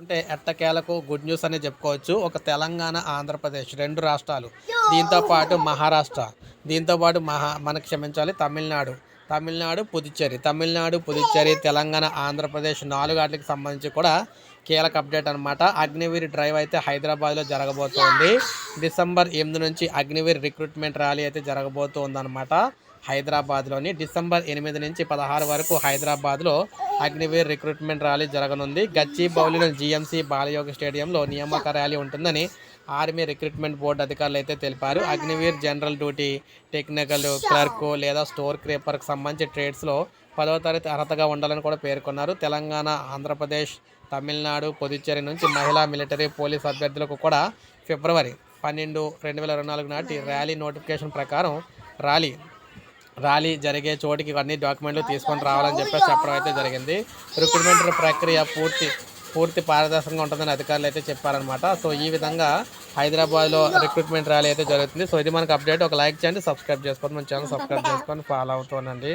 అంటే ఎట్టకేలకు good news అనే చెప్పుకోవచ్చు. ఒక తెలంగాణ ఆంధ్రప్రదేశ్ రెండు రాష్ట్రాలు. దీంతో పాటు మహారాష్ట్ర. దీంతో పాటు మహా మనకు క్షమించాలి తమిళనాడు. తమిళనాడు పుదుచ్చేరి. తమిళనాడు పుదుచ్చేరి తెలంగాణ ఆంధ్రప్రదేశ్ నాలుగు వాటికి సంబంధించి కూడా కీలక అప్డేట్ అనమాట అగ్నివీర్ డ్రైవ్ అయితే హైదరాబాద్లో జరగబోతోంది. డిసెంబర్ ఎనిమిది నుంచి అగ్నివీర్ రిక్రూట్మెంట్ ర్యాలీ అయితే జరగబోతోంది అనమాట హైదరాబాద్లోని. డిసెంబర్ ఎనిమిది నుంచి పదహారు వరకు హైదరాబాద్లో అగ్నివీర్ రిక్రూట్మెంట్ ర్యాలీ జరగనుంది. గచ్చిబౌలిలోని జీఎంసీ బాలయోగ స్టేడియంలో నియామక ర్యాలీ ఉంటుందని ఆర్మీ రిక్రూట్మెంట్ బోర్డు అధికారులు అయితే తెలిపారు. Agniveer general duty technical clerk లేదా స్టోర్ క్రీపర్కి సంబంధించి ట్రేడ్స్లో పదవ తరగతి అర్హతగా ఉండాలని కూడా పేర్కొన్నారు. తెలంగాణ ఆంధ్రప్రదేశ్ తమిళనాడు పుదుచ్చేరి నుంచి మహిళా మిలిటరీ పోలీస్ అభ్యర్థులకు కూడా ఫిబ్రవరి పన్నెండు రెండు వేల ఇరవై నాలుగు నాటి ర్యాలీ నోటిఫికేషన్ ప్రకారం ర్యాలీ ర్యాలీ జరిగే చోటికి అన్ని డాక్యుమెంట్లు తీసుకొని రావాలని చెప్పేసి చెప్పడం అయితే జరిగింది. రిక్రూట్మెంట్ ప్రక్రియ పూర్తి పూర్తి పారదర్శకంగా ఉంటుందని అధికారులు అయితే చెప్పారనమాట సో ఈ విధంగా హైదరాబాద్లో రిక్రూట్మెంట్ ర్యాలీ అయితే జరుగుతుంది. సో ఇది మనకు అప్డేట్ ఒక లైక్ చేయండి సబ్స్క్రైబ్ చేసుకోండి. మన ఛానల్ సబ్స్క్రైబ్ చేసుకొని ఫాలో అవుతానండి